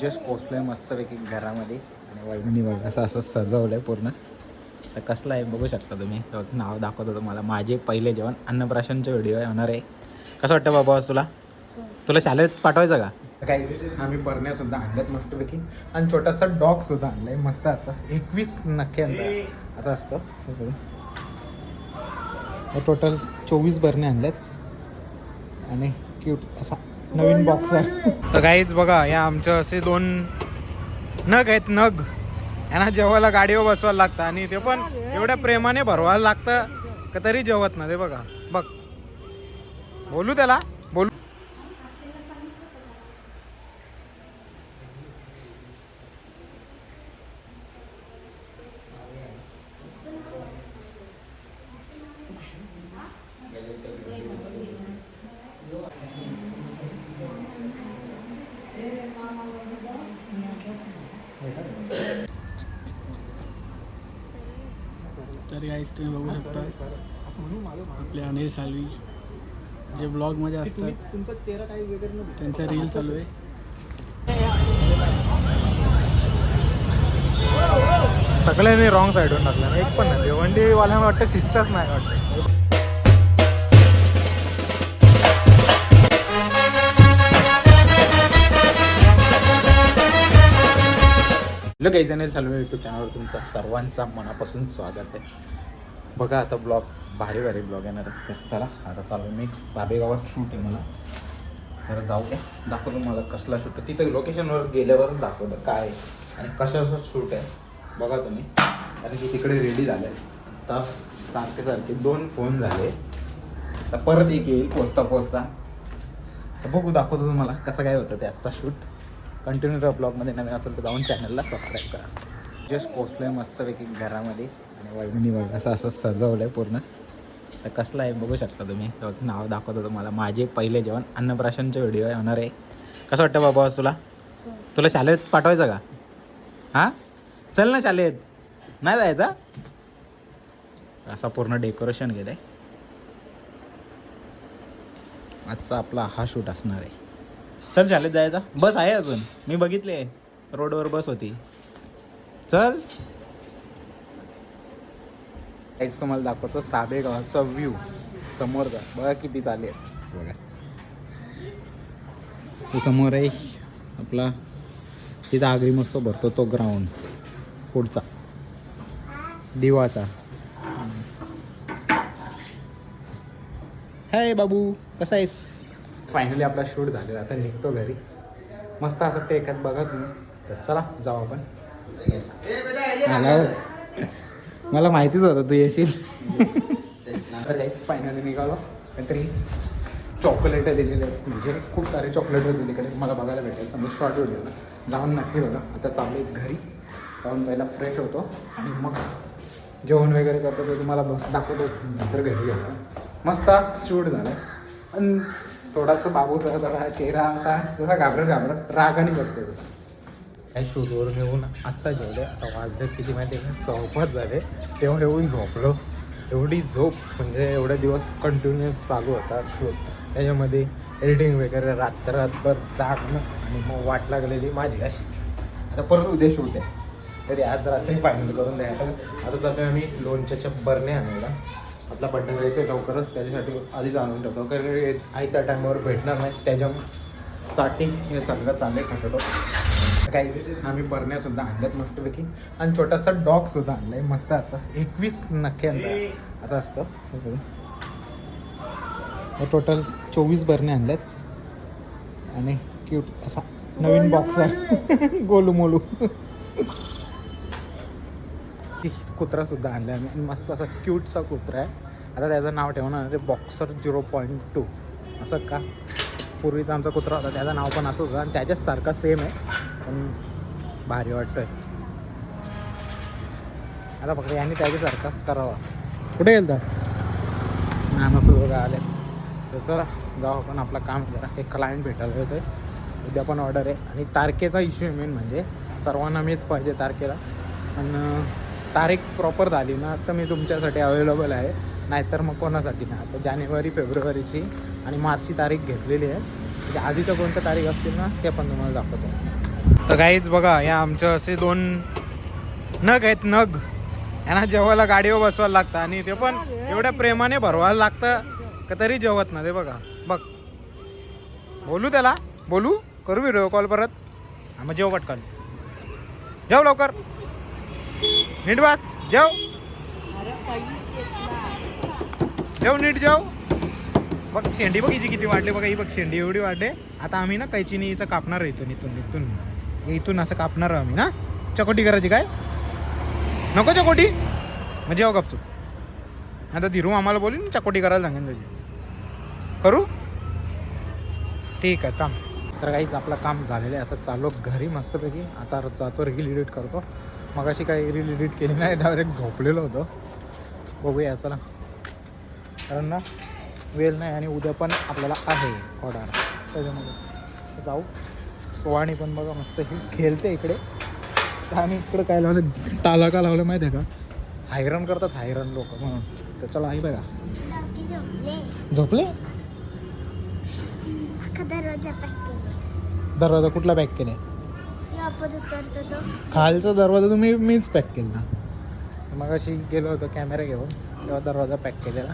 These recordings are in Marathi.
जस्ट पोचलोय मस्तपैकी घरामध्ये आणि बघा असं असं सजवलंय पूर्ण. तर कसलं आहे बघू शकता तुम्ही. नाव दाखवतो तुम्हाला. माझे पहिले जेवण अन्नप्राशनचे व्हिडिओ येणार आहे. कसं वाटतं बाबा आज तुला? तुला शाळेत पाठवायचं का? काही आम्ही बरण्या सुद्धा आणल्यात मस्तपैकी. आणि छोटासा डॉग सुद्धा आणलाय मस्त असतात एकवीस नख्यांचा असं असतं. टोटल चोवीस बरणे आणल्यात. आणि क्यूट असा नवीन बॉक्सर तर काहीच बघा या आमचं असे दोन नग आहेत नग. यांना जेवायला गाडीवर बसवायला लागतं आणि ते पण एवढ्या प्रेमाने भरवायला लागतं का तरी जेवत ना ते बघा. बघ. बोलू त्याला बोलू तर या तुम्ही बघू शकता. आपले अनिल सालवी जे ब्लॉगमध्ये असतात. तुमचा चेहरा काही वेगळं त्यांचा रील चालू आहे. सगळ्यांनी रॉंग साईडून टाकलं. एक पण नाही. भिवंडीवाल्यांना वाटतं शिस्तच नाही वाटतं. हॅलो काही जण चालू यूट्यूब चॅनलवर तुमचं सर्वांचा मनापासून स्वागत आहे. बघा आता ब्लॉग भारी भारी ब्लॉग येणार आहे तर चला आता चालू मी साबेगावात शूट आहे मला तर जाऊ द्या दाखवतो मला कसला शूट आहे. तिथं लोकेशनवर गेल्यावरच दाखवलं काय आहे आणि कशाचं शूट आहे. बघा तुम्ही. आणि की तिकडे रेडी झाले तर सारखे सारखे दोन फोन झाले. तर परत एक येईल पोचता पोचता. तर बघू दाखवतो तुम्हाला कसं काय होतं ते आजचा शूट कंटिन्यू ब्लॉगमध्ये नवीन असेल तर जाऊन चॅनलला सबस्क्राईब करा. जस्ट पोचलं आहे मस्तपैकी घरामध्ये. आणि वहिनी असं असं सजवलं आहे पूर्ण. तर कसलं आहे बघू शकता तुम्ही. नाव नाव दाखवतो तुम्हाला. माझे पहिले जेवण अन्नप्राशनचे व्हिडिओ होणार आहे. कसं वाटतं बाबा तुला? तुला शाळेत पाठवायचं का? हां? चल ना शाळेत. नाही जायचा? असा पूर्ण डेकोरेशन केलं आहे आजचा आपला हा शूट असणार आहे. चल शाळेत जायचा. बस आहे अजून. मी बघितले रोडवर बस होती. चल. काहीच तुम्हाला दाखवतो साबे गावाचा व्ह्यू समोरचा बघा किती चालेल बघा. तो समोर आहे आपला तिथं आगरी मस्त भरतो तो ग्राउंड पुढचा. दिवाचा. हाय बाबू कसा आहेस? फायनली आपला शूट झालेला. आता निघतो घरी. मस्त असं टेकत बघा तुम्ही. तर चला जाऊ आपण. मला माहितीच होतं तू येशील. फायनली निघालो. काहीतरी चॉकलेट दिलेले. आहेत म्हणजे खूप सारे चॉकलेट दिलेकडे मला बघायला भेटायचं समजा शॉर्ट व्हिडिओला जाऊन नक्की बघा. आता चालू आहे घरी. जाऊन पहिला फ्रेश होतो. आणि मग जेवण वगैरे करतो ते तुम्हाला बघ- दाखवतोच नंतर घरी गेलो मस्त शूट झालं पण थोडासा बाबूचा जरा चेहरा असा जसा घाबरत घाबरत रागाने बघतो तसं. काही शूटवरून येऊन आत्ता जेवले. आता वाजले किती माहिती आहे का? झाले. तेव्हा येऊन झोपलो. एवढी झोप म्हणजे एवढे दिवस कंटिन्यू चालू होता शूट त्याच्यामध्ये एडिटिंग वगैरे रात्र रातभर जागणं आणि मग वाट लागलेली माझी अशी. आता परत उद्या शूट आहे. तरी आज रात्री फायनल करून द्यायला आता जातो आम्ही लोणच्याच्या बरणे आणायला. आपला बड्डे येते लवकरच. त्याच्यासाठी आधीच आणून ठेवतो. कारण आयत्या टायमावर भेटणार नाही. त्याच्यासाठी हे सगळं चांगले खटतो काहीच. आम्ही बरण्या सुद्धा आणल्यात मस्तपैकी आणि छोटासा डॉग सुद्धा आणलाय मस्त असतात एकवीस नख्यांचा असं असतं. हे टोटल चोवीस बरणे आणल्यात. आणि क्यूट असा नवीन बॉक्सर गोलू मोलू. कुत्रा सुद्धा आणला आम्ही. आणि मस्त असा क्यूटसा कुत्रा आहे. आता त्याचं नाव ठेवणार आहे बॉक्सर झिरो पॉईंट टू असं का? पूर्वीचा आमचा कुत्रा होता त्याचं नाव पण असं होतं. आणि त्याच्याच सारखा सेम आहे. पण भारी वाटतोय. आता फक्त यांनी त्याच्यासारखा करावा. कुठे गेलता? नानासं दोघं आले. तर चला जाऊ आपण आपलं काम करा एक क्लायंट भेटायला येतोय. उद्या पण ऑर्डर आहे. आणि तारखेचा इश्यू आहे मेन म्हणजे सर्वांना मीच पाहिजे तारखेला. पण तारीख प्रॉपर झाली ना तर मी तुमच्यासाठी अवेलेबल आहे. नाहीतर मग कोणासाठी नाही. आता जानेवारी फेब्रुवारीची आणि मार्चची तारीख घेतलेली आहे. म्हणजे आधीच्या कोणत्या तारीख असतील ना ते पण तुम्हाला दाखवतो. तर काहीच बघा या आमच्या असे दोन नग आहेत नग. यांना जेवायला गाडीवर बसवायला लागतं आणि ते पण एवढ्या प्रेमाने भरवायला लागतं का तरी जेवत ना ते बघा. बघ. बोलू त्याला? बोलू? करू व्हिडिओ कॉल परत? हा, मग जेव पटकन. जेव लवकर. नीट बस. जेव. जेव नीट जेव. बघ शेंडी बघ हिची किती वाढली. बघा ही बघ शेंडी एवढी वाढले. आता आम्ही ना कैचीनी इथं कापणार आहे इथून इथून इथून. हे इथून असं कापणार आम्ही ना? चकोटी करायची काय? नको चकोटी. म्हणजे हो कापतो. आता धीरू आम्हाला बोलून चकोटी करायला सांगेन तुझी. करू? ठीक आहे थांब. तर काहीच आपलं काम झालेलं आहे. आता चालू घरी मस्तपैकी. आता जातो रील एडिट करतो. मग अशी काही रील एडिट केली नाही डायरेक्ट झोपलेलो होतो. बघूया चला. कारण ना वेळ नाही आणि उद्या पण आपल्याला आहे ऑर्डर. त्याच्यामध्ये जाऊ. सोवाणी पण बघा मस्त ही खेळते इकडे. आम्ही इकडे काय लावलं टाला का लावलं माहिती आहे का? हायरन करतात हायरन लोक. म्हणून. तर चला आई बघा. झोपले. दरवाजा पॅक केला दरवाजा कुठला पॅक केलाय? तो. खालचा दरवाजा तुम्ही मीच पॅक केला मग अशी गेलो होतो कॅमेरा घेऊन तेव्हा दरवाजा पॅक केलेला.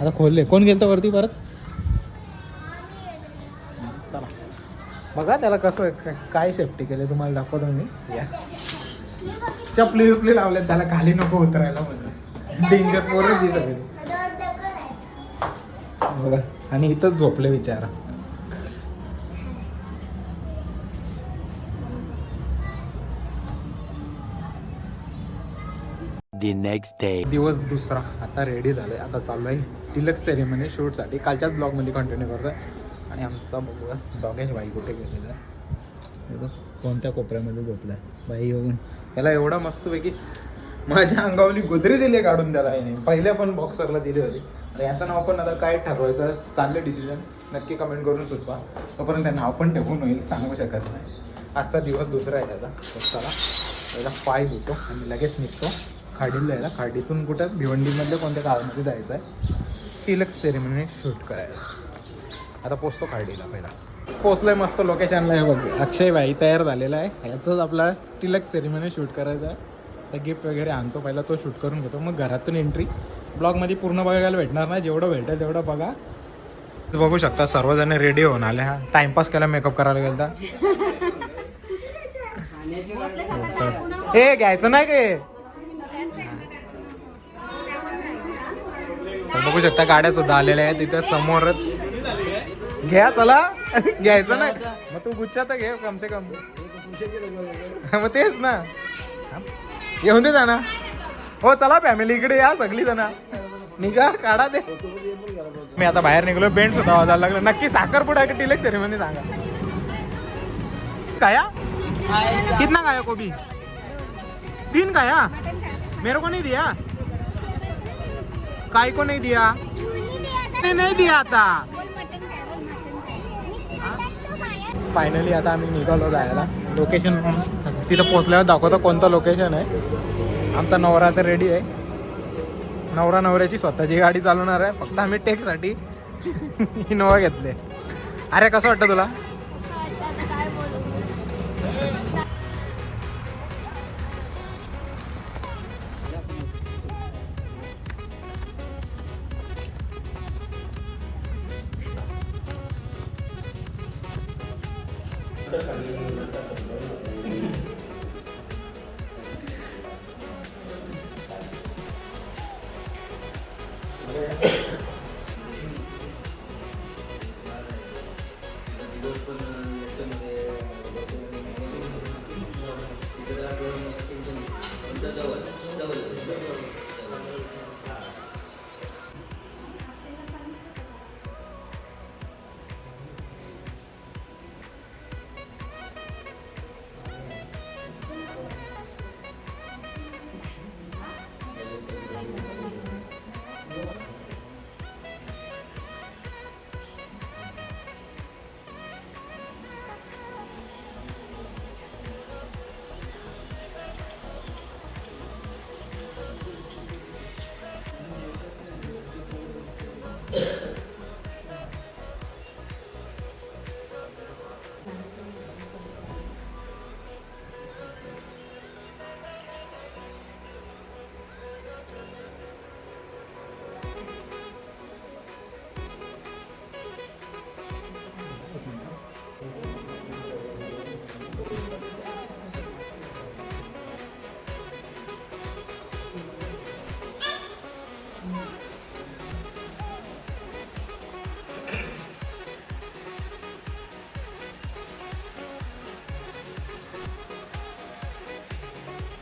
आता खोलले. कोण गेलं वरती परत? बघा त्याला कसं काय सेफ्टी केले तुम्हाला दाखवतो मी. या. चपली विपली लावल्यात त्याला खाली नको उतरायला म्हणून. डेंजर पोरं ती सगळी बघा आणि इथंच झोपले विचारा the next day. दिवस दुसरा. आता रेडी झालं आहे आता चाललो आहे. टिलक्स सेरेमनी शूटसाठी कालच्याच ब्लॉगमध्ये कंटिन्यू करतो आहे आणि आमचा बघूया डॉगेश बाई कुठे गेलेला आहे कोणत्या कोपऱ्यामध्ये झोपला आहे बाई येऊन त्याला एवढा मस्तपैकी माझ्या अंगावली गोदरी दिली काढून त्याला याने. पहिल्या पण बॉक्सरला दिली होती. तर याचं नाव पण आता काय ठरवायचं चालले डिसिजन नक्की कमेंट करून सुचवा. तोपर्यंत नाव पण ठेवून होईल सांगू शकत नाही. आजचा दिवस दुसरा आहे त्याचा. तर त्याला पाय धुतो आणि लगेच निघतो. खाडीला यायला खाडीतून कुठं भिवंडीमधल्या कोणत्या गावामध्ये जायचं आहे टिलक्स सेरेमनी शूट करायला. आता पोचतो खाडीला पहिला. पोचलोय मस्त लोकेशनला आहे बघ. अक्षय भाई तयार झालेला आहे. याचंच आपला टिलक सेरेमनी शूट करायचा आहे. तर गिफ्ट वगैरे आणतो. पहिला तो शूट करून घेतो. मग घरातून एंट्री ब्लॉगमध्ये पूर्ण बघायला भेटणार नाही. जेवढं भेटेल तेवढं बघा. बघू शकता. सर्वजण रेडी होऊन आले हा. टाइमपास केला मेकअप करायला गेलता. हे घ्यायचं नाही के तर बघू शकता गाड्या सुद्धा आलेल्या आहेत. तिथे समोरच घ्या चला. घ्यायचं नाही मग तू गुच्छा तर घे कम से कम. मग तेच ना. येऊन दे ना हो चला फॅमिली इकडे या सगळी जण. निघा काढा दे मी आता बाहेर निघलो बेंड सुद्धा वाजायला लागलो. नक्की साखरपुडा की टिलेक सेरेमनी सांगा. काया? कितना खाया कोबी? तीन खाया मेरे को नहीं दिया? काय को नहीं दिया? नहीं नहीं दिया आता फायनली आता आम्ही निघालो जायला. लोकेशन तिथं पोहोचल्यावर दाखवतो कोणतं लोकेशन आहे. आमचा नवरा तर रेडी आहे. नवरा नवऱ्याची स्वतःची गाडी चालवणार आहे. फक्त आम्ही टेकसाठी इनोवा घेतले. अरे कसं वाटतं तुला? 这款就是我们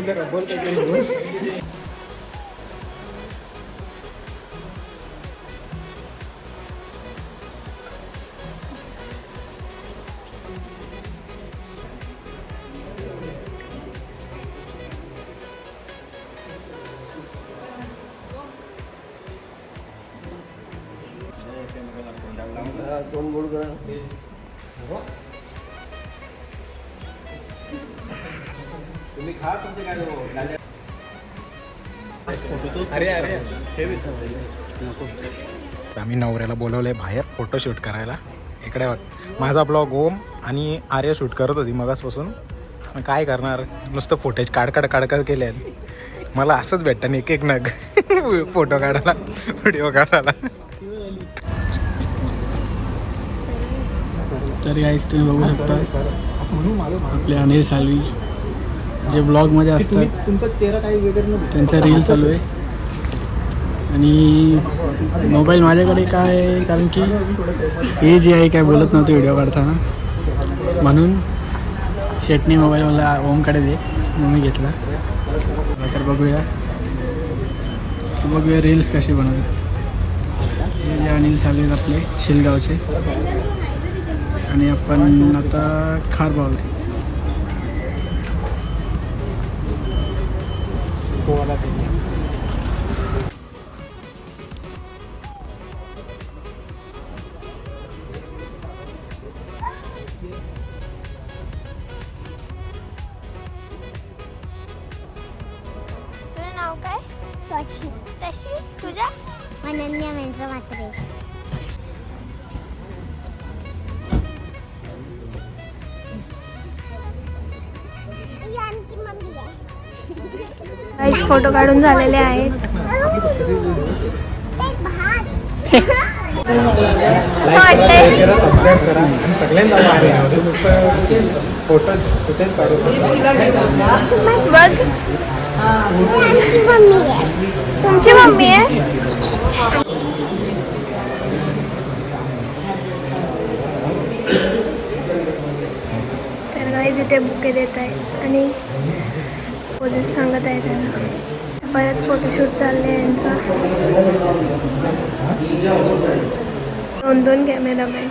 फोन करा फोन कर तोंड गोड करा काय आम्ही नवऱ्याला बोलवलंय बाहेर फोटोशूट करायला. इकडे माझा ब्लॉग ओम आणि आर्या शूट करत होती मगासपासून. काय करणार? नुसतं फोटेज काढकाड काढकाड केले आहेत मला असंच भेटतं एक एक नग. फोटो काढायला व्हिडिओ काढायला. तर गाईस बघू शकता. आपले अनिल सालवी. जे ब्लॉगमध्ये असतात. तुमचा चेहरा काही वेगळं त्यांचा रील चालू आहे. आणि मोबाईल माझ्याकडे काय आहे? कारण की हे जे आहे काय बोलत नव्हतं व्हिडिओ काढताना. म्हणून शेटनी मोबाईल मला ओमकडे दे. मग मी घेतला. तर बघूया. बघूया रील्स कशी बनवतात. हे जे अनिल चालू आहेत आपले शिलगावचे. आणि आपण आता खार पावले ตัวอะไรแบบนี้ फोटो काढून झालेले आहेत. बघ. तुमची मम्मी आहे? तर काही तिथे बुके देत आहेत आणि पोजेस सांगत आहे त्यांना. परत फोटोशूट चालले यांचा. दोन दोन कॅमेरामॅन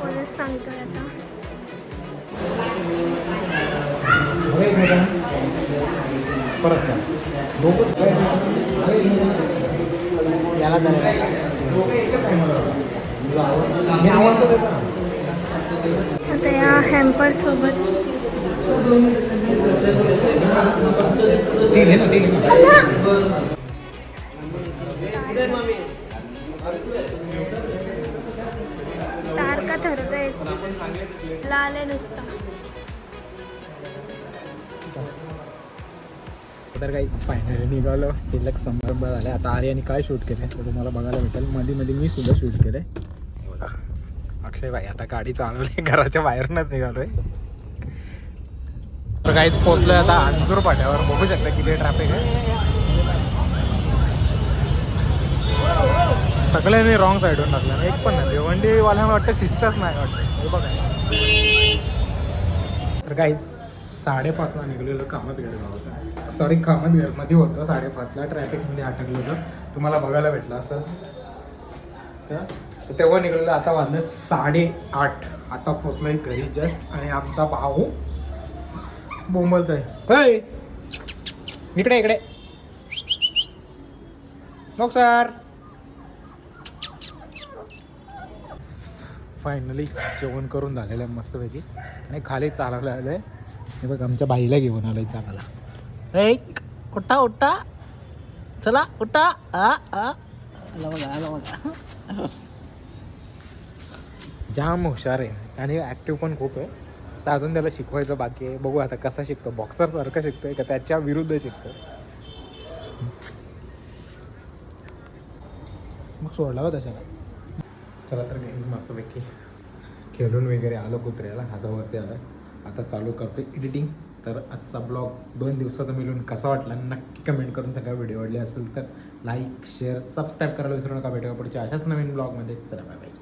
पोजेस सांगतोय आता. परत याला मी आवाज तर देतो ना. आता या हॅम्पर सोबत. तारका लाल आहे नुसता. तर काहीच फायनली निघालो. तिलक समारंभ झाले आता आर्याने काय शूट केले ते तुम्हाला बघायला भेटेल. मध्ये मध्ये मी सुद्धा शूट बघा अक्षय भाई आता गाडी चालवली घराच्या बाहेरनच निघालोय. तर काहीच पोचलोय आता अंजूर पाट्यावर. बघू शकता किती ट्रॅफिक आहे. सगळ्यांनी रॉंग साईडून टाकलं. एक पण नाही भिवंडीवाल्यांना वाटतं शिस्तच नाही वाटतं. हे बघा. तर काहीच साडेपाचला निघलेलो कामतगड होतं सॉरी कामतगडमध्ये होतं साडेपाचला. ट्रॅफिकमध्ये अटकलेलं. होतं तुम्हाला बघायला भेटलं असं तर तेव्हा निघालेलं आता वाजलं साडेआठ. आता पोचलोय घरी जस्ट आणि आमचा भाऊ बोंबलतोय. होय. इकडे इकडे. मग सर फायनली जेवण करून झालेलं आहे मस्तपैकी. आणि खाली चालायला आलं आहे हे बघ आमच्या बाईला घेऊन आलोय चालायला. एक उठा उठा. चला उठा. आ आ. आला बघा आला बघा. जाम हुशार आहे. आणि ॲक्टिव्ह पण खूप आहे. तर अजून त्याला शिकवायचं बाकी आहे. बघू आता कसा शिकतो. बॉक्सरसारखं शिकतोय का? त्याच्या विरुद्ध शिकतो मग सोडला का त्याच्याला? चला तर काहीच मस्तपैकी खेळून वगैरे आलो कुत्र्याला. हातावरती आलं आता चालू करतो एडिटिंग तर आजचा ब्लॉग दोन दिवसाचा मिळून कसा वाटला? नक्की कमेंट करून सगळ्या व्हिडिओ आवडले असेल तर लाईक शेअर सबस्क्राईब करायला विसरू नका. भेटूया पुढच्या अशाच नवीन ब्लॉगमध्ये चला बाय बाय